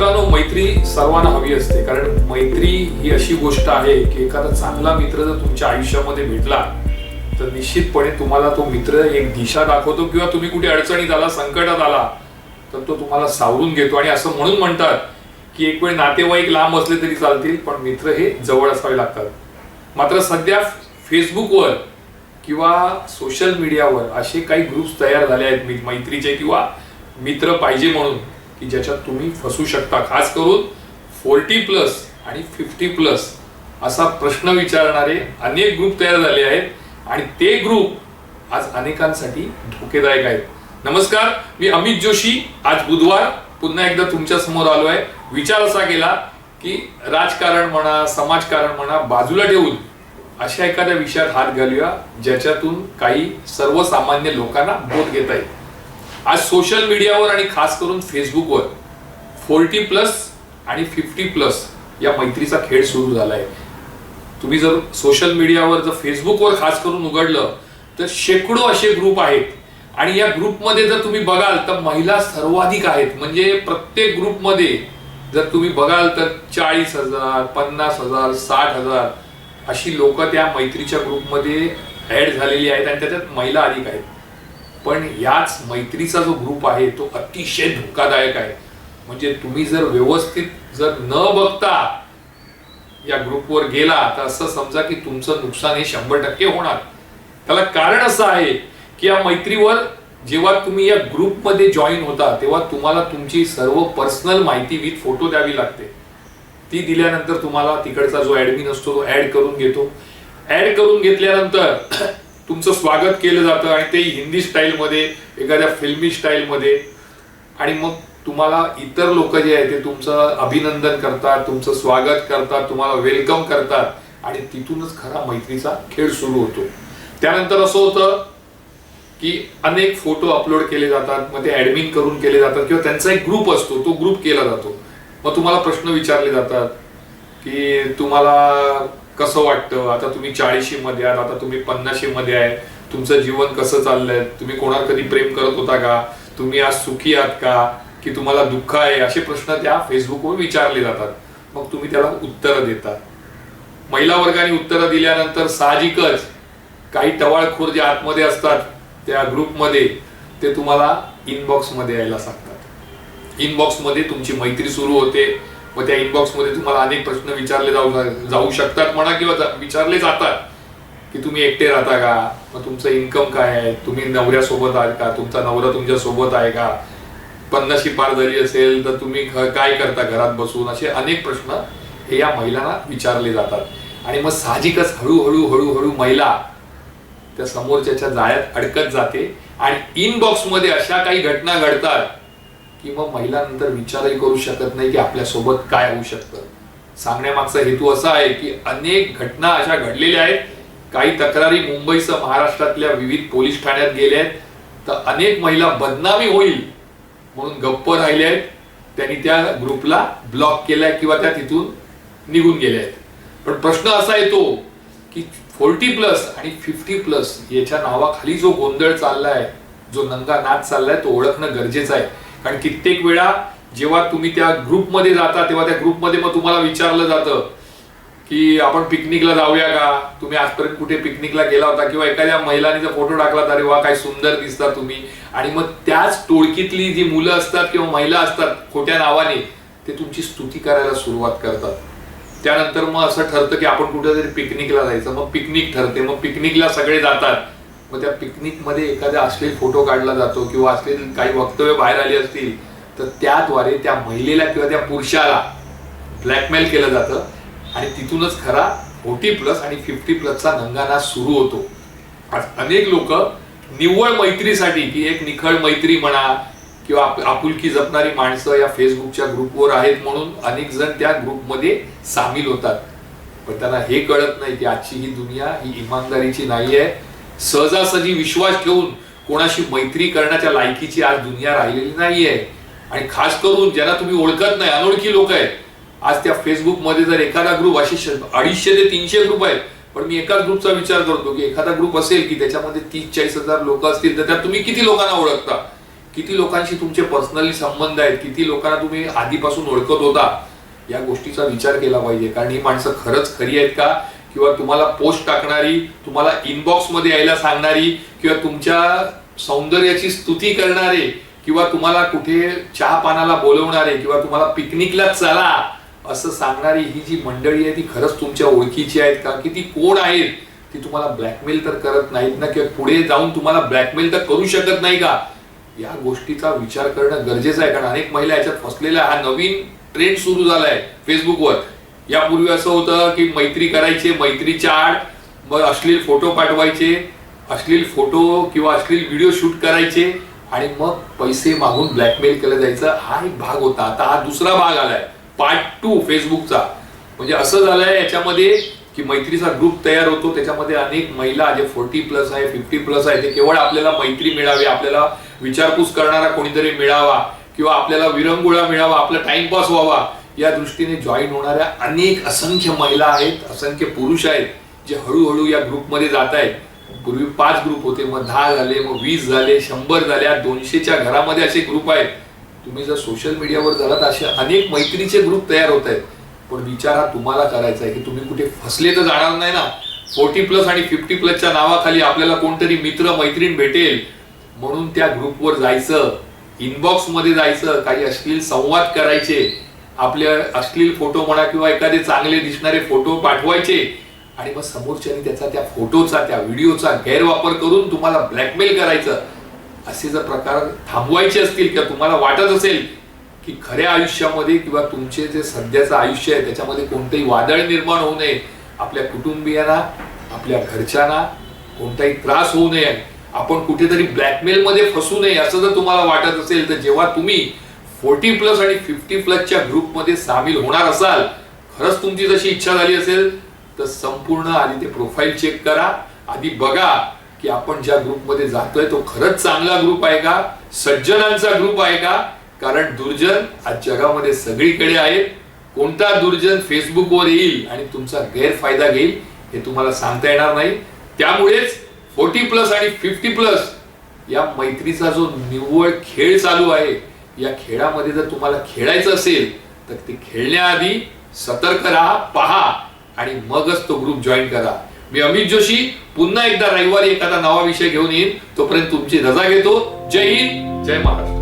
मित्रांनो मैत्री सर्वांना हवी असते. कारण मैत्री ही अशी गोष्ट आहे की एखादा चांगला मित्र जर तुमच्या आयुष्यामध्ये भेटला तर निश्चितपणे तुम्हाला तो मित्र एक दिशा दाखवतो किंवा तुम्ही कुठे अडचणीत आला संकटात आला तर तो तुम्हाला सावरून घेतो. आणि असं म्हणून म्हणतात की एक वेळ नातेवाईक लांब असले तरी चालतील पण मित्र हे जवळ असावे लागतात. मात्र सध्या फेसबुकवर किंवा सोशल मीडियावर असे काही ग्रुप्स तयार झाले आहेत मैत्रीचे किंवा मित्र पाहिजे म्हणून. की ज्याच्यात तुम्ही फसू शकता. खास करून फोर्टी प्लस आणि फिफ्टी प्लस असा प्रश्न विचारणारे अनेक ग्रुप तयार झाले आहेत आणि ते ग्रुप आज अनेकांसाठी धोकेदायक आहेत. नमस्कार मी अमित जोशी. आज बुधवार पुन्हा एकदा तुमच्यासमोर आलो आहे. विचार असा केला की राजकारण म्हणा समाजकारण म्हणा बाजूला ठेवून अशा एखाद्या विषयात हात घालूया ज्याच्यातून काही सर्वसामान्य लोकांना बोध घेता येईल. आज सोशल मीडियावर आणि खास करून फेसबुकवर फोर्टी प्लस आणि फिफ्टी प्लस या मैत्रीचा खेळ सुरू झालाय. तुम्ही जर सोशल मीडियावर जर फेसबुकवर खास करून उघडलं तर शेकडो असे ग्रुप आहेत. आणि या ग्रुपमध्ये जर तुम्ही बघाल तर महिला सर्वाधिक आहेत. म्हणजे प्रत्येक ग्रुपमध्ये जर तुम्ही बघाल तर चाळीस हजार पन्नास हजार साठ हजार अशी लोक त्या मैत्रीच्या ग्रुपमध्ये ऍड झालेली आहेत आणि त्याच्यात महिला अधिक आहेत. पण याच मैत्रीचा जो ग्रुप आहे तो अतिशय धोकादायक आहे. म्हणजे तुम्ही जर व्यवस्थित जर न बघता या ग्रुपवर गेला तर असं समजा की तुमचं नुकसान हे शंभर टक्के होणार. त्याला कारण असं आहे की या मैत्रीवर जेव्हा तुम्ही या ग्रुपमध्ये जॉईन होता तेव्हा तुम्हाला तुमची सर्व पर्सनल माहिती विथ फोटो द्यावी लागते. ती दिल्यानंतर तुम्हाला तिकडचा जो ऍडमिन असतो तो ऍड करून घेतो. ऍड करून घेतल्यानंतर तुमचं स्वागत केलं जातं आणि ते हिंदी स्टाईलमध्ये एखाद्या फिल्मी स्टाईलमध्ये. आणि मग तुम्हाला इतर लोक जे आहेत ते तुमचं अभिनंदन करतात तुमचं स्वागत करतात तुम्हाला वेलकम करतात. आणि तिथूनच खरा मैत्रीचा खेळ सुरू होतो. त्यानंतर असं होतं की अनेक फोटो अपलोड केले जातात मग ते ॲडमिन करून केले जातात किंवा त्यांचा एक ग्रुप असतो तो ग्रुप केला जातो. मग तुम्हाला प्रश्न विचारले जातात की तुम्हाला कसं वाटतं? आता तुम्ही चाळीशी मध्ये आहात आता तुम्ही पन्नाशी मध्ये आहे. तुमचं जीवन कसं चाललंय? तुम्ही कोणावर कधी प्रेम करत होता का? तुम्ही आज सुखी आहात का? की तुम्हाला दुःख आहे? असे प्रश्न त्या फेसबुकवर विचारले जातात. मग तुम्ही त्याला उत्तरं देता. महिला वर्गाने उत्तरं दिल्यानंतर साहजिकच काही टवाळखोर जे आतमध्ये असतात त्या ग्रुपमध्ये ते तुम्हाला इनबॉक्समध्ये यायला सांगतात. इनबॉक्समध्ये तुमची मैत्री सुरू होते. मग त्या इनबॉक्समध्ये तुम्हाला अनेक प्रश्न विचारले जाऊ जाऊ शकतात. म्हणा किंवा जा- विचारले जातात की तुम्ही एकटे राहता का? मग तुमचं इन्कम काय आहे? तुम्ही नवऱ्यासोबत आहात का? तुमचा नवरा तुमच्यासोबत आहे का? पन्नाशी पार झाली असेल तर तुम्ही काय करता घरात बसून? असे अनेक प्रश्न हे या महिलांना विचारले जातात. आणि मग साहजिकच हळूहळू हळूहळू महिला त्या समोरच्याच्या जाळ्यात अडकत जाते. आणि इनबॉक्समध्ये अशा काही घटना घडतात किंवा महिलांनंतर विचारही करू शकत नाही की आपल्यासोबत काय होऊ शकतं. सांगण्यामागचा हेतू असा आहे की अनेक घटना अशा घडलेल्या आहेत. काही तक्रारी मुंबईसह महाराष्ट्रातल्या विविध पोलीस ठाण्यात गेल्या आहेत. तर अनेक महिला बदनामी होईल म्हणून गप्प राहिले आहेत. त्यांनी त्या ग्रुपला ब्लॉक केलाय किंवा त्या तिथून निघून गेल्या आहेत. पण प्रश्न असा येतो की फोर्टी प्लस आणि फिफ्टी प्लस याच्या नावाखाली जो गोंधळ चाललाय जो नंगा नाच चाललाय तो ओळखणं गरजेचं आहे. कारण कित्येक वेळा जेव्हा तुम्ही त्या ग्रुपमध्ये जाता तेव्हा त्या ग्रुपमध्ये मग तुम्हाला विचारलं जातं की आपण पिकनिकला जाऊया का? तुम्ही आजपर्यंत कुठे पिकनिकला गेला होता? किंवा एखाद्या महिलांनीचा जर फोटो टाकला तर वा काय सुंदर दिसता तुम्ही. आणि मग त्याच टोळकीतली जी मुलं असतात किंवा महिला असतात खोट्या नावाने ते तुमची स्तुती करायला सुरुवात करतात. त्यानंतर मग असं ठरतं की आपण कुठेतरी पिकनिकला जायचं. मग पिकनिक ठरते. मग पिकनिकला सगळे जातात. मग त्या पिकनिकमध्ये एखादा अश्लील फोटो काढला जातो किंवा अश्लील काही वक्तव्य बाहेर आली असतील तर त्याद्वारे त्या महिलेला किंवा त्या पुरुषाला ब्लॅकमेल केलं जातं. आणि तिथूनच खरा फोर्टी प्लस आणि फिफ्टी प्लसचा नंगाना सुरू होतो. आज अनेक लोक निव्वळ मैत्रीसाठी की एक निखळ मैत्री म्हणा किंवा आप- आपुलकी जपणारी माणसं या फेसबुकच्या ग्रुपवर आहेत म्हणून अनेक जण त्या ग्रुपमध्ये सामील होतात. पण त्यांना हे कळत नाही की आजची ही दुनिया ही इमानदारीची नाही आहे सहजासहजी विश्वास ठेवून कोणाशी मैत्री करण्याच्या लायकीची आज दुनिया राहिलेली नाहीये. आणि खास करून ज्यांना तुम्ही ओळखत नाही अनोळखी लोक आहेत. आज त्या फेसबुकमध्ये जर एखादा ग्रुप असे अडीचशे ते तीनशे ग्रुप आहेत पण मी एकाच ग्रुपचा विचार करतो की एखादा ग्रुप असेल की त्याच्यामध्ये तीस चाळीस हजार लोक असतील तर त्यात तुम्ही किती लोकांना ओळखता? किती लोकांशी तुमचे पर्सनली संबंध आहेत? किती लोकांना तुम्ही आधीपासून ओळखत होता? या गोष्टीचा विचार केला पाहिजे. कारण ही माणसं खरंच खरी आहेत का? किंवा तुम्हाला पोस्ट टाकणारी तुम्हाला इनबॉक्समध्ये यायला सांगणारी किंवा तुमच्या सौंदर्याची स्तुती करणारे किंवा तुम्हाला कुठे चहा पानाला बोलवणारे किंवा तुम्हाला पिकनिकला चला असं सांगणारी ही जी मंडळी आहे ती खरंच तुमच्या ओळखीची आहेत. का की ती कोण आहेत ती तुम्हाला ब्लॅकमेल तर करत नाहीत ना किंवा पुढे जाऊन तुम्हाला ब्लॅकमेल तर करू शकत नाही का? या गोष्टीचा विचार करणं गरजेचं आहे. कारण अनेक महिला याच्यात फसलेल्या हा नवीन ट्रेंड सुरू झालाय. फेसबुकवर यापूर्वी असं होतं की मैत्री करायचे मैत्रीच्या आड मग अश्लील फोटो पाठवायचे अश्लील फोटो किंवा अश्लील व्हिडिओ शूट करायचे आणि मग पैसे मागून ब्लॅकमेल केलं जायचं. हा एक भाग होता. आता हा दुसरा भाग आलाय. पार्ट टू फेसबुकचा म्हणजे असं झालंय याच्यामध्ये की मैत्रीचा ग्रुप तयार होतो. त्याच्यामध्ये अनेक महिला जे फोर्टी प्लस आहे फिफ्टी प्लस आहे ते केवळ आपल्याला मैत्री मिळावी आपल्याला विचारपूस करणारा कोणीतरी मिळावा किंवा आपल्याला विरंगुळा मिळावा आपला टाइमपास व्हावा. या दृष्टीने जॉईन होणाऱ्या अनेक असंख्य महिला आहेत असंख्य पुरुष आहेत जे हळूहळू या ग्रुपमध्ये जात आहेत. पूर्वी पाच ग्रुप होते मग दहा झाले मग वीस झाले शंभर झाले दोनशेच्या घरामध्ये असे ग्रुप आहेत. तुम्ही जर सोशल मीडियावर झालात असे अनेक मैत्रीचे ग्रुप तयार होत आहेत पण विचार हा तुम्हाला करायचा आहे की तुम्ही कुठे फसले तर जाणार नाही ना. फोर्टी प्लस आणि फिफ्टी प्लसच्या नावाखाली आपल्याला कोणतरी मित्र मैत्रीण भेटेल. म्हणून त्या ग्रुपवर जायचं इनबॉक्समध्ये जायचं काही अश्लील संवाद करायचे. आपले अश्लील फोटो म्हणा किंवा एखादे चांगले दिसणारे फोटो पाठवायचे आणि मग समोरच्यानी त्याचा त्या फोटोचा त्या व्हिडिओचा गैरवापर करून तुम्हाला ब्लॅकमेल करायचं असे जर प्रकार थांबवायचे असतील किंवा तुम्हाला वाटत असेल की खऱ्या आयुष्यामध्ये किंवा तुमचे जे सध्याचं आयुष्य आहे त्याच्यामध्ये कोणतंही वादळ निर्माण होऊ नये आपल्या कुटुंबियांना आपल्या घरच्यांना कोणताही त्रास होऊ नये आपण कुठेतरी ब्लॅकमेल मध्ये फसू नये असं जर तुम्हाला वाटत असेल तर जेव्हा तुम्ही फोर्टी प्लस आणि फिफ्टी प्लसच्या ग्रुपमध्ये सामील होणार असाल खरंच तुमची जशी इच्छा झाली असेल तर संपूर्ण आधी ते प्रोफाईल चेक करा. आधी बघा की आपण ज्या ग्रुपमध्ये जातोय तो खरंच चांगला ग्रुप आहे का? सज्जनांचा ग्रुप आहे का? कारण दुर्जन आज जगामध्ये सगळीकडे आहेत. कोणता दुर्जन फेसबुकवर येईल आणि तुमचा गैरफायदा घेईल हे तुम्हाला सांगता येणार नाही. त्यामुळेच फोर्टी प्लस आणि फिफ्टी प्लस या मैत्रीचा जो निव्वळ खेळ चालू आहे या खेळामध्ये जर तुम्हाला खेळायचं असेल तर ते खेळण्याआधी सतर्क राहा पहा आणि मगच तो ग्रुप जॉईन करा. मी अमित जोशी पुन्हा एकदा रविवारी एखादा नवा विषय घेऊन येईन तोपर्यंत तुमची रजा घेतो. जय हिंद जय महाराष्ट्र.